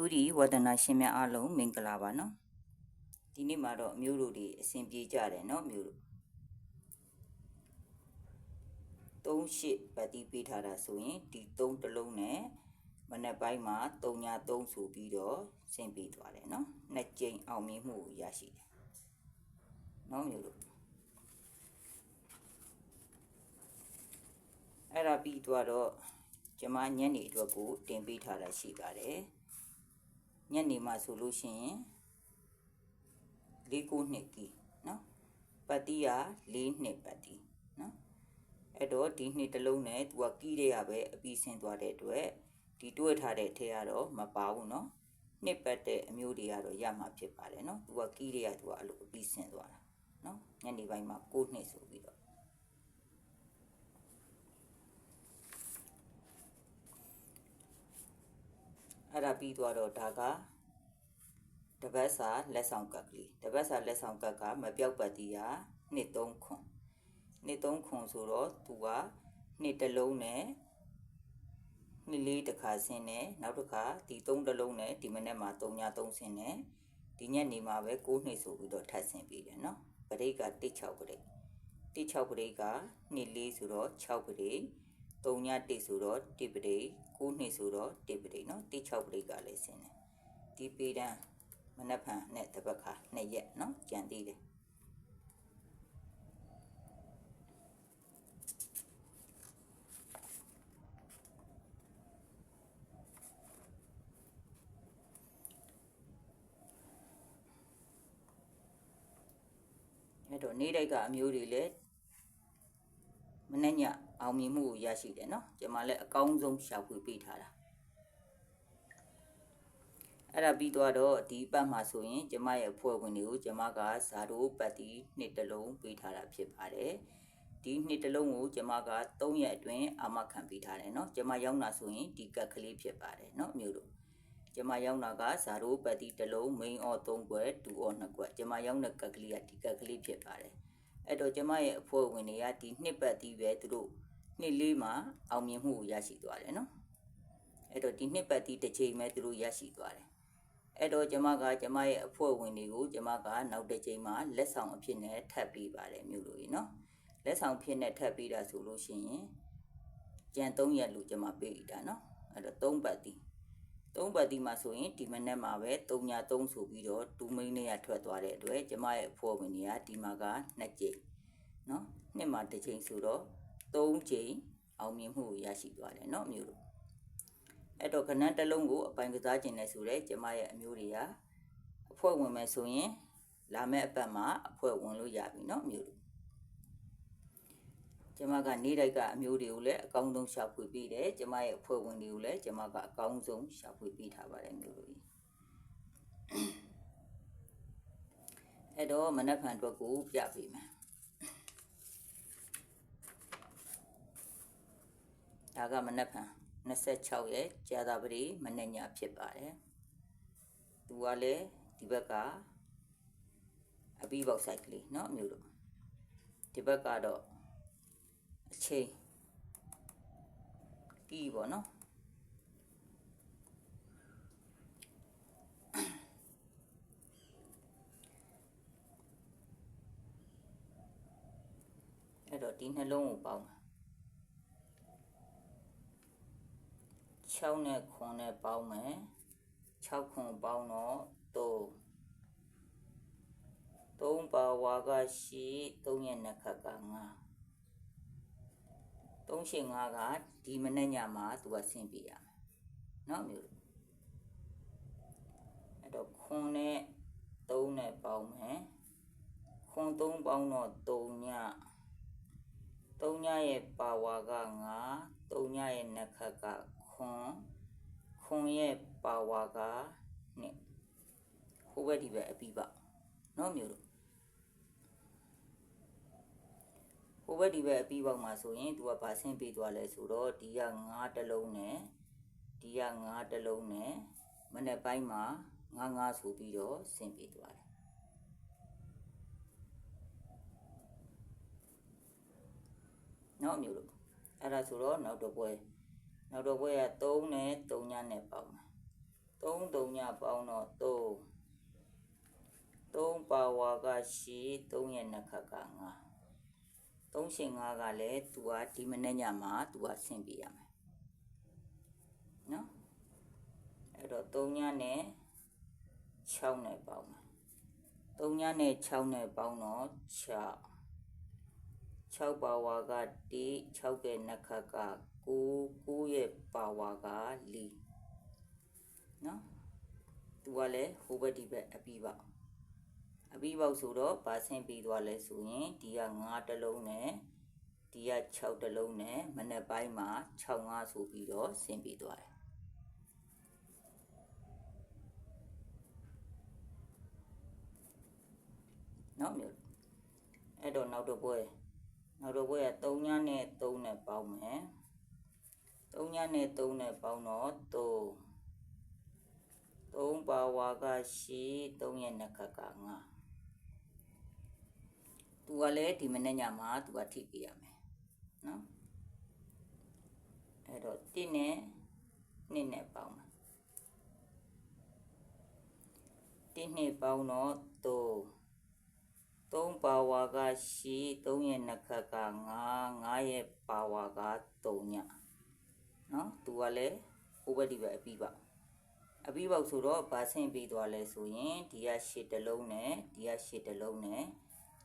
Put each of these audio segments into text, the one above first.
မျိုးဒီဝဒနာရှင်များအားလုံးမင်္ဂလာပါနော်ဒီနေ့မှာတော့မျိုးတို့တွေအစဉ်ပြေကြတယ်နော်မျိုးတို့3ရှစ်ပတ်တီးပေးထားတာဆိုရင်ဒီ3တစ်လုံးနဲ့မနက်ပိုင်းမှာ3ည3ဆိုပြီးတော့ဆင်ပေးသွားတယ်နော်နှစ်ကြိမ်အောင်မြင်မှုကိုရရှိတယ်နော်မျိုးတို့အဲ့ဒါပြီးသွားတော့ကျမညနေအတွက်ကိုတင်ပေးထားတာရှိပါတယ် ညနေမှာဆိုလို့ရှိရင်၄9နှစ်ကီနော်ပတ်တီးက၄နှစ်ပတ်တီးနော်အဲ့တော့ဒီနှစ်တစ်လုံးနဲ့သူကကီးတဲ့ရပဲအပြီးဆင်းသွားတဲ့အတွက်ဒီတွဲထားတဲ့ထဲကတော့မပါဘူးနော်နှစ်ပတ်တဲ့အမျိုးတွေကတော့ရမှာဖြစ်ပါတယ်နော်သူကကီးတဲ့ရသူကအဲ့လိုအပြီးဆင်းသွားတာနော်ညနေပိုင်းမှာ9နှစ်ဆိုပြီးတော့ အဲ့ဒါပြီးသွားတော့ဒါကတပတ်စာလက်ဆောင်ကပ်ကလေးတပတ်စာလက်ဆောင်ကပ်ကမပြောက်ပတ်တီးကနှစ်3ခွန်နှစ်3ခွန်ဆိုတော့သူကနှစ်တစ်လုံးနဲ့နှစ်လေးတစ်ခါဆင်းနေနောက်တစ်ခါဒီ3တစ်လုံးနဲ့ဒီမနေ့မှာ3ည3ဆင်းနေဒီညနေမှာပဲ9နှစ်ဆိုပြီးတော့ထပ်ဆင်းပြီးတယ်နော်ပရိတ်က16ပရိတ်16ပရိတ်ကနှစ်လေးဆိုတော့6ပရိတ် 3ည1ဆိုတော့1ပရိတ်9နှစ်ဆိုတော့1ပရိတ်နော်16ပရိတ်ကလည်းဆင်းတယ်ဒီပေတန်းမနက်ဖြန်နဲ့တပတ်ခါနှစ်ရက်နော်ကြံသေးတယ်အဲ့တော့နေ့တိုက်ကအမျိုးတွေလည်းမနေ့ည အောင်မြင်မှုကိုရရှိတယ်နော်ကျွန်မလည်းအကောင်းဆုံးရှာဖွေပေးထားတာအဲ့ဒါပြီးသွားတော့ဒီပတ်မှာဆိုရင်ကျမရဲ့ဖွဲ့ဝင်တွေကိုကျမကဇာတိုပတ်တီနှစ်တလုံးပေးထားတာဖြစ်ပါတယ်ဒီနှစ်တလုံးကိုကျမက3ရက်အတွင်းအာမခံပေးထားတယ်เนาะကျမရောက်တာဆိုရင်ဒီကက်ကလေးဖြစ်ပါတယ်เนาะမျိုးတို့ကျမရောက်တာကဇာတိုပတ်တီတလုံး main or 3ခွက်2 or 2ခွက်ကျမရောက်တဲ့ကက်ကလေးကဒီကက်ကလေးဖြစ်ပါတယ်အဲ့တော့ကျမရဲ့အဖွဲ့ဝင်တွေကဒီနှစ်ပတ်တီပဲသူတို့ နှစ်လေးမှာအောင်မြင်မှုကိုရရှိသွားတယ်နော်အဲ့တော့ဒီနှစ်ပတ်တီးတစ်ချိန်ပဲသူတို့ရရှိသွားတယ်အဲ့တော့ကျမကကျမရဲ့အဖွဲ့ဝင်တွေကိုကျမကနောက်တစ်ချိန်မှာလက်ဆောင်အဖြစ်နဲ့ထပ်ပေးပါတယ်မြို့လူကြီးနော်လက်ဆောင်ဖြစ်နဲ့ထပ်ပေးတာဆိုလို့ရှိရင်ကြံ3ရက်လို့ကျမပေးတာနော်အဲ့တော့3ပတ်တီး3ပတ်တီးမှာဆိုရင်ဒီမနေ့မှာပဲ3ည3ဆိုပြီးတော့2မိန်းနဲ့ရထွက်သွားတဲ့အတွက်ကျမရဲ့အဖွဲ့ဝင်တွေကဒီမှာက2ကြိမ်နော်နှစ်မှာတစ်ကြိမ်ဆိုတော့ 3ကြိမ်အောင်မြင်မှုရရှိသွားတယ်เนาะမျိုးတို့အဲ့တော့ကနန်းတစ်လုံးကိုအပိုင်ကစားခြင်းနဲ့ဆိုတဲ့ကျမရဲ့အမျိုးတွေကအဖွဲ့ဝင်မယ်ဆိုရင်လာမယ့်အပတ်မှာအဖွဲ့ဝင်လို့ရပြီเนาะမျိုးတို့ကျမကနေတိုက်ကအမျိုးတွေကိုလည်းအကောင်းဆုံးရှာဖွေပေးတယ်ကျမရဲ့အဖွဲ့ဝင်တွေကိုလည်းကျမကအကောင်းဆုံးရှာဖွေပေးထားပါတယ်မျိုးတို့ကြီးအဲ့တော့မနက်ဖြန်အတွက်ကိုပြပေးမယ် ဒါကမနက်ဖြန်26ရက်ကြာသပတေးမနေ့ညဖြစ်ပါတယ်။သူကလည်းဒီဘက်ကအပီးပေါက်ဆိုင်ကလေးเนาะမျိုးတို့ဒီဘက်ကတော့အချိန်ကြီးပေါ့နော်အဲ့တော့ဒီနှလုံးကိုပေါင်း 6နဲ့9နဲ့ပေါင်းမယ်6ခွန်ပေါင်းတော့3 3ပါဝါကရှိ3ရဲ့နှစ်ခတ်က9 3ရှင်5ကဒီမနေ့ညမှာသူကဆင်းပြရမယ်เนาะမျိုးအဲ့တော့ခွန်နဲ့3နဲ့ပေါင်းမယ်ခွန်3ပေါင်းတော့3ည3ညရဲ့ပါဝါက9 3ညရဲ့နှစ်ခတ်က ခွန်ခွန်ရဲ့ပါဝါကနှစ်ဟိုဘက်ဒီဘက်အပြီးပါနော်မျိုးတို့ဟိုဘက်ဒီဘက်အပြီးပေါက်မှာဆိုရင်သူကဗာဆင်းပေးသွားလဲဆိုတော့ဒီက9တလုံးနဲ့ဒီက9တလုံးနဲ့မနေ့ပိုင်းမှာ9 9ဆိုပြီးတော့ဆင်းပေးသွားတယ်နော်မျိုးတို့အဲ့ဒါဆိုတော့နောက်တော့ပွဲ နောက်တော့ဘွဲက3နဲ့3ညနဲ့ပေါင်းမယ်3 3ညပေါင်းတော့3 3ပါဝါကရှိ3ရဲ့နှစ်ခက်က9 3ရှင်9ကလည်းသူကဒီမနေ့ညမှာသူကဆင်ပြရမယ်နော်အဲ့တော့3ညနဲ့6နဲ့ပေါင်းမယ်3ညနဲ့6နဲ့ပေါင်းတော့6 6ပါဝါကတိ6ရဲ့နှစ်ခက်က 9 9ရဲ့ပါဝါက4နော်သူကလည်းဟိုဘက်ဒီဘက်အပြီးပါအပြီးပေါက်ဆိုတော့ပါဆင်းပြီးသွားလဲဆိုရင်ဒီက9တလုံးနဲ့ဒီက6တလုံးနဲ့မနေ့ပိုင်းမှာ6 5ဆိုပြီးတော့ဆင်းပြီးသွားတယ်နော်မျိုးအဲ့တော့နောက်တော့ပွဲနောက်တော့ဘွဲက3ညနဲ့3နဲ့ပေါင်းမယ် 3ညနဲ့3နဲ့ပေါင်းတော့3 3ပါဝါကရှိ3ရဲ့နှစ်ခက်က5သူကလည်းဒီမနေ့ညမှာသူကထိပြရမယ်နော်အဲ့တော့1နဲ့2နဲ့ပေါင်းမယ်1နဲ့ပေါင်းတော့3 3ပါဝါကရှိ3ရဲ့နှစ်ခက်က9 9ရဲ့ပါဝါက3ည နော်သူကလည်းဟိုဘက်ဒီဘက်အပြီးပါအပြီးပေါက်ဆိုတော့ဘာဆင့်ပြီးသွားလဲဆိုရင်ဒီကရှစ်တလုံးနဲ့ဒီကရှစ်တလုံးနဲ့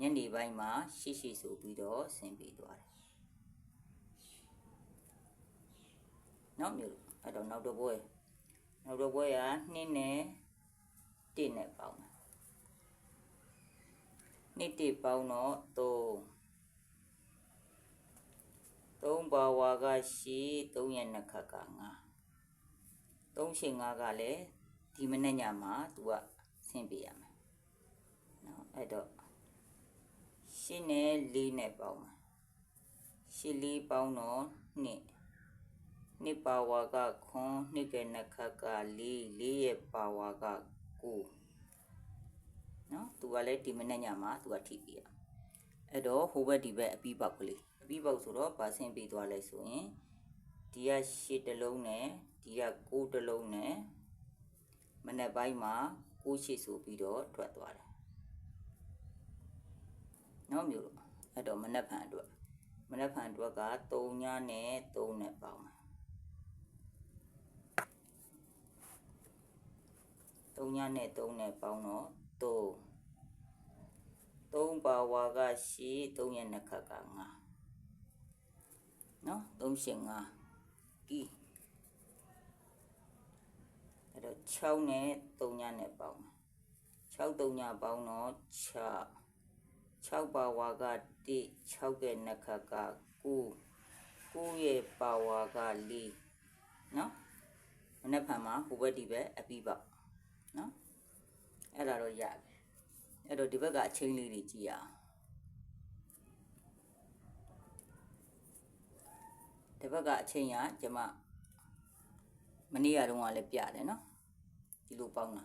ညနေပိုင်းမှာရှိရှိဆိုပြီးတော့ဆင့်ပြီးသွားတယ်နော်မျိုးအဲ့တော့နောက်တော့ဘွဲနောက်တော့ဘွဲက2နဲ့1နဲ့ပေါင်းမယ်နှစ်တိပေါင်းတော့3 3ပါဝါကရှိ3ရဲ့နှစ်ခက်က9 3ရှင်9ကလည်းဒီမနေ့ညမှာ तू ကဆင်းပြရမယ်เนาะအဲ့တော့ရှင်းနဲ့4နဲ့ပေါင်းမယ်ရှင်း4ပေါင်းတော့2နှစ်ပါဝါကခွန်နှစ်ကနှစ်ခက်က4 4ရဲ့ပါဝါက9နော်သူကလည်းဒီမနေ့ညမှာသူကထိပြရ အဲ့တော့ဟိုဘက်ဒီဘက်အပြီးပေါက်ကလေးအပြီးပေါက်ဆိုတော့ပါဆင်းပြီးသွားလဲဆိုရင်ဒီကရှစ်တလုံးနဲ့ဒီကကိုးတလုံးနဲ့မနေ့ပိုင်းမှာကိုးရှစ်ဆိုပြီးတော့ထွက်သွားတယ်နော်မျိုးလို့အဲ့တော့မနေ့ဖန်အတွက်မနေ့ဖန်အတွက်က3ညနဲ့3နဲ့ပေါင်း3ညနဲ့3နဲ့ပေါင်းတော့3 3ပါဝါကရှိ3ရဲ့နှစ်ခက်က5နော်3ရှင်5ကီအဲ့တော့6နဲ့3ညနဲ့ပေါင်း6 3ညပေါင်းတော့6 6ပါဝါက1 6ရဲ့နှစ်ခက်က9 9ရဲ့ပါဝါက4နော်မနေ့ဖန်မှာဟိုဘက်ဒီဘက်အပြီးပေါနော်အဲ့ဒါတော့ရတယ် အဲ့တော့ဒီဘက်ကအချင်းလေးတွေကြည့်ရအောင်ဒီဘက်ကအချင်းရကျမမနေ့ကတုန်းကလည်းပြတယ်နော်ဒီလိုပေါင်းတာ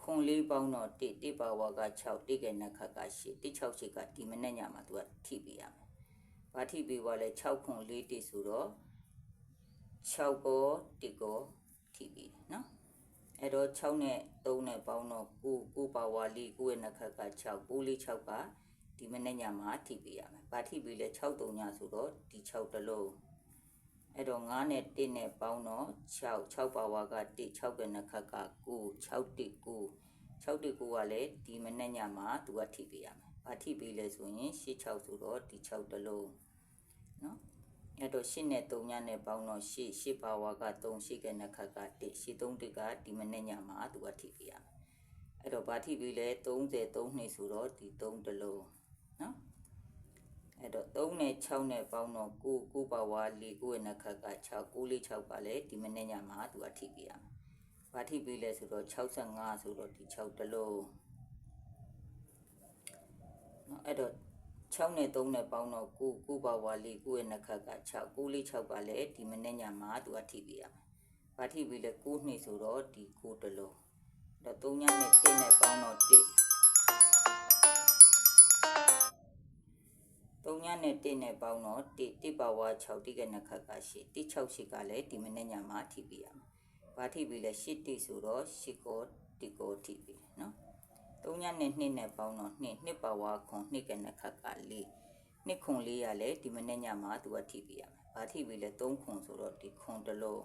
ခွန်လေးပေါင်းတော့1 1ပါဝါက6တိကဲနှစ်ခတ်က8 168ကဒီမနေ့ညမှာသူကထိပြရမယ်။ဘာထိပြပါလဲ6ခွန်4တိဆိုတော့6ကို1ကိုထိပြတယ်နော်။ အဲ့တော့6နဲ့3နဲ့ပေါင်းတော့9 9ပါဝါလီ9ရဲ့နှစ်ခက်က6 9လေး6ကဒီမနေ့ညမှာထိပေးရမယ်။ဘာထိပေးလဲ6 3ညဆိုတော့ဒီ6တလုံးအဲ့တော့9နဲ့1နဲ့ပေါင်းတော့6 6ပါဝါက1 6ကနှစ်ခက်က9 6 1 9 6 1 9ကလည်းဒီမနေ့ညမှာသူကထိပေးရမယ်။ဘာထိပေးလဲဆိုရင်6 6ဆိုတော့ဒီ6တလုံးနော် အဲ့တော့ရှစ်နဲ့3ညနဲ့ပေါင်းတော့ရှစ်ရှစ်ပါဝါက3ရှစ်ကနှစ်ခတ်က1ရှစ်3တစ်ကဒီမနေ့ညမှာသူကထိပြရမယ်အဲ့တော့ဘာထိပြီလဲ30 3နှစ်ဆိုတော့ဒီ3တလုံးနော်အဲ့တော့3နဲ့6နဲ့ပေါင်းတော့9 9ပါဝါ4 9ရဲ့နှစ်ခတ်က6 9လေး6ပါလဲဒီမနေ့ညမှာသူကထိပြရမယ်ဘာထိပြီလဲဆိုတော့65ဆိုတော့ဒီ6တလုံးနော်အဲ့တော့ 6နဲ့3နဲ့ပေါင်းတော့9 9ပါဝါလေး9ရဲ့နှစ်ခတ်က6 9လေး6ပါလဲဒီမနေ့ညမှာသူကထိပြရမယ်။ဘာထိပြီလဲ9နှစ်ဆိုတော့ဒီ9တလုံး။တော့3ညနဲ့1နဲ့ပေါင်းတော့1 3ညနဲ့1နဲ့ပေါင်းတော့1 1ပါဝါ6တိကနှစ်ခတ်က8 1 6 8ကလည်းဒီမနေ့ညမှာထိပြရမယ်။ဘာဘာထိပြီလဲရှစ်တိဆိုတော့ရှစ်ကိုတိကိုထိပြီနော် သုံးညနဲ့နှစ်နဲ့ပေါင်းတော့နှစ်နှစ်ပါဝါခွန်နှစ်ကနခတ်ကလေးနှစ်ခွန်လေးရလဲဒီမနေ့ညမှာသူကထိပြီရမယ်ဘာထိပြီလဲသုံးခွန်ဆိုတော့ဒီခွန်တစ်လုံး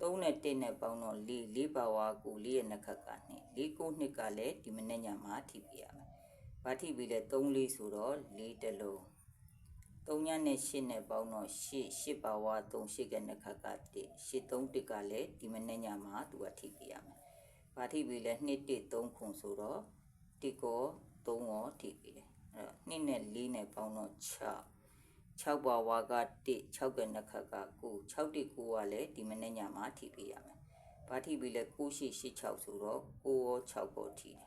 သုံးနဲ့တစ်နဲ့ပေါင်းတော့လေးလေးပါဝါကိုလေးရဲ့နခတ်ကနှစ်လေးကိုနှစ်ကလည်းဒီမနေ့ညမှာထိပြီရမယ်ဘာထိပြီလဲသုံးလေးဆိုတော့လေးတစ်လုံး3ညနဲ့8နဲ့ပေါင်းတော့8 8ပါဝါ3 8ကနှစ်ခါက1 8 3 1ကလည်းဒီမနေ့ညမှာသူကထိပြရမယ်။ ဘာထိပြီလဲ2 1 3ခုဆိုတော့1ကော3ရောထိပြီလေ။အဲ့တော့2နဲ့4နဲ့ပေါင်းတော့6 6ပါဝါက1 6ကနှစ်ခါက9 6 1 9ကလည်းဒီမနေ့ညမှာထိပြရမယ်။ဘာထိပြီလဲ9 8 8 6ဆိုတော့9ရော6ကောထိတယ်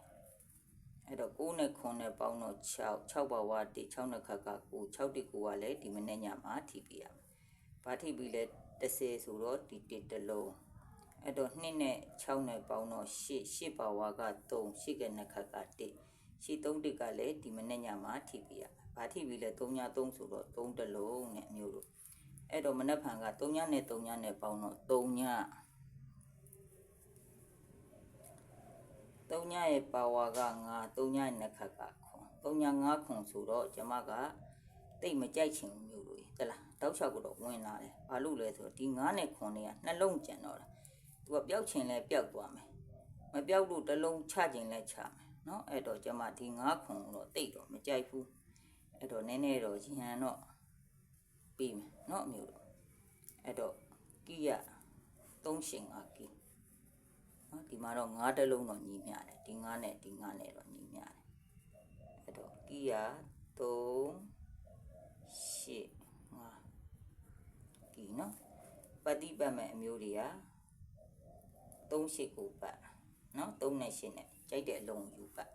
။အဲ့တော့9နဲ့9နဲ့ပေါင်းတော့6 6ပါဝါ1 6နှစ်ခါက9 6တိ9ကလည်းဒီမနေ့ညမှာထိပြရမယ်။ဘာထိပြီလဲ30ဆိုတော့ဒီ1တစ်လုံး အဲ့တော့2နဲ့6နဲ့ပေါင်းတော့8 8ပါဝါက3 8ကနှစ်ခါက1 8 3တိကလည်းဒီမနေ့ညမှာထိပြရမယ်။ဘာထိပြီလဲ3ည3ဆိုတော့3တစ်လုံးနဲ့အမျိုးတို့အဲ့တော့မနက်ဖြန်က3ညနဲ့3ညနဲ့ပေါင်းတော့3ည3ညရဲ့ပါဝါက9 3ညရဲ့နှစ်ခါကခွန်3ည9ခွန်ဆိုတော့ကျမကတိတ်မကြိုက်ချင်ဘူးမျိုးလို့တလားတောက်ချောက်ကတော့ဝင်လာတယ်ဘာလို့လဲဆိုတော့ဒီ9နဲ့ခွန်တွေကနှလုံးကျန်တော့တာ သူကပျောက်ချင်လဲပျောက်သွားမယ်မပျောက်လို့တစ်လုံးချချင်လဲချမယ်เนาะအဲ့တော့ကျမဒီ9ခွန်ကိုတော့တိတ်တော့မကြိုက်ဘူးအဲ့တော့နည်းနည်းတော့ရဟန်တော့ပြီးမယ်เนาะမျိုးတော့အဲ့တော့ကိယ3ရှင်5ကိနော်ဒီမှာတော့9တလုံးတော့ညီမျှတယ်ဒီ9နဲ့ဒီ9နဲ့တော့ညီမျှတယ်အဲ့တော့ကီယာ3 8 5ကီနော်ပฏิပတ်မဲ့အမျိုးတွေက 3 8ကိုပတ်နော်3နဲ့8နဲ့ကြိုက်တဲ့အလုံးယူပတ်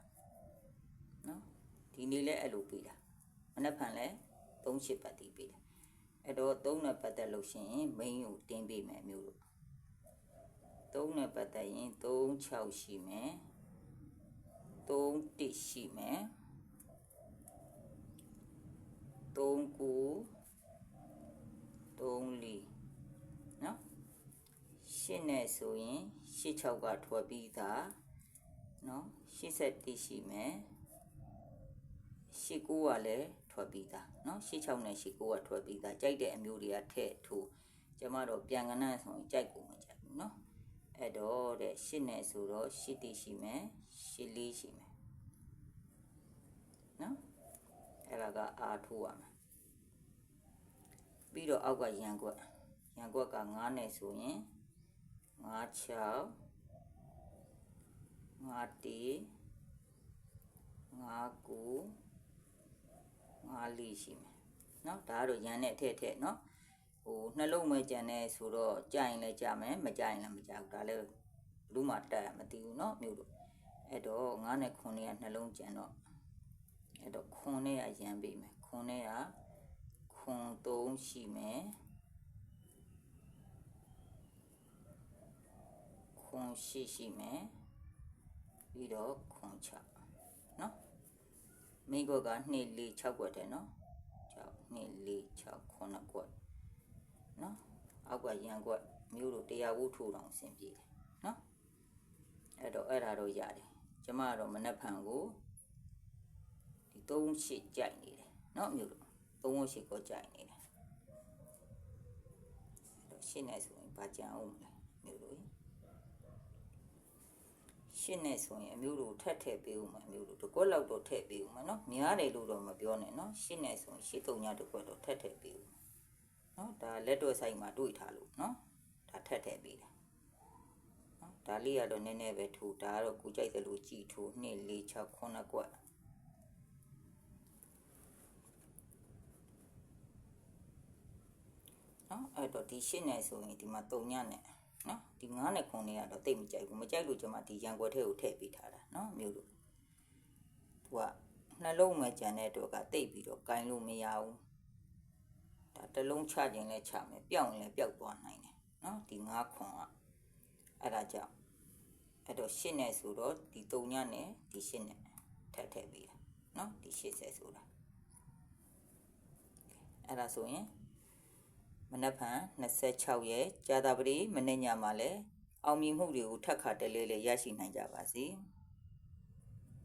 နော်ဒီနေ့လဲအဲ့လိုပြီးတာမနက်ဖြန်လဲ3 8ပတ်တီးပြီးတယ်အဲ့တော့3နဲ့ပတ်သက်လို့ရှိရင် main ကိုတင်းပေးမယ်အမျိုးတို့3နဲ့ပတ်သက်ရင်3 6ရှိမယ်3 1ရှိမယ်3 9 8နဲ့ဆိုရင်86ကထွက်ပြီးသားเนาะ87ရှိမယ်89ကလည်းထွက်ပြီးသားเนาะ86နဲ့89ကထွက်ပြီးသားကြိုက်တဲ့အမျိုးတွေကထည့်ထိုးကျမတို့ပြန်ကနန်းဆိုရင်ကြိုက်ကိုမကြိုက်ဘူးเนาะအဲ့တော့တဲ့8နဲ့ဆိုတော့80ရှိမယ်84ရှိမယ်เนาะအဲ့ဒါကအာထိုးရမယ်ပြီးတော့အောက်ကရန်ကွက်ရန်ကွက်က9နဲ့ဆိုရင် 9 6 9တေ9 9 9လေးရှိမယ်เนาะဒါကတော့ရန်နဲ့ထည့်ထည့်เนาะဟိုနှလုံးမဲကြံနေဆိုတော့ကြာရင်လည်းကြာမယ်မကြာရင်လည်းမကြာဘူးဒါလည်းဘလို့မှတက်မသိဘူးเนาะမြို့တို့အဲ့တော့9နဲ့9နဲ့ကနှလုံးကြံတော့အဲ့တော့9နဲ့ကရန်ပေးမယ်9နဲ့ကခွန်3ရှိမယ် ခွန်ရှိရှိမယ်ပြီးတော့ခွန်ချနော်မိကွက်က2 4 6ကွက်တယ်နော်6 2 4 6 9ကွက်နော်အောက်ကရန်ကွက်မျိုးတို့တရားဝုထိုးတော်အစဉ်ပြေးတယ်နော်အဲ့တော့အဲ့ဒါတော့ရတယ်ကျမကတော့မနှက်ဖန်ကိုဒီ3ရှိကြိုက်နေတယ်နော်မျိုးတို့3ရှိကိုကြိုက်နေတယ်အဲ့တော့ရှင်းနေဆိုရင်ဗာကြံအောင်မလား ရှင်းနေဆိုရင်အမျိုးတို့ထက်ထည့်ပေးဦးမယ်အမျိုးတို့တကွက်လောက်တော့ထည့်ပေးဦးမယ်နော်များတယ်လို့တော့မပြောနဲ့နော်ရှင်းနေဆိုရင်ရှင်းတုံညာတကွက်တော့ထက်ထည့်ပေးဦးနော်ဒါလက်တော့ဆိုင်မှာတွေ့ထားလို့နော်ဒါထက်ထည့်ပေးတယ်နော်ဒါလေးကတော့နည်းနည်းပဲထူဒါကတော့ကိုကြိုက်တယ်လို့ကြည်ထူ2 4 6 9ကွက်နော်အဲ့တော့ဒီရှင်းနေဆိုရင်ဒီမှာ3ညနဲ့ နော်ဒီ9နဲ့9နဲ့ကတော့တိတ်မကြိုက်ဘူးမကြိုက်လို့ကျွန်မဒီရန်ကွက်ထဲကိုထည့်ပေးထားတာနော်မျိုးလို့သူကနှလုံးမှကြံတဲ့တော့ကတိတ်ပြီးတော့ကင်လို့မရဘူးဒါတစ်လုံးချခြင်းလဲချမယ်ပျောက်ရင်လည်းပျောက်သွားနိုင်တယ်နော်ဒီ9ခွန်ကအဲ့ဒါကြောင့်အဲ့တော့ရှင်းနေဆိုတော့ဒီ3ညနဲ့ဒီရှင်းနဲ့ထပ်ထည့်ပေးတာနော်ဒီ80ဆိုတာအဲ့ဒါဆိုရင် မနက်ဖြန်26ရက်ကြာသပတေးမနေ့ညမှာလဲအောင်မြင်မှုတွေကိုထပ်ခါတလဲလဲရရှိနိုင်ကြပါစေ။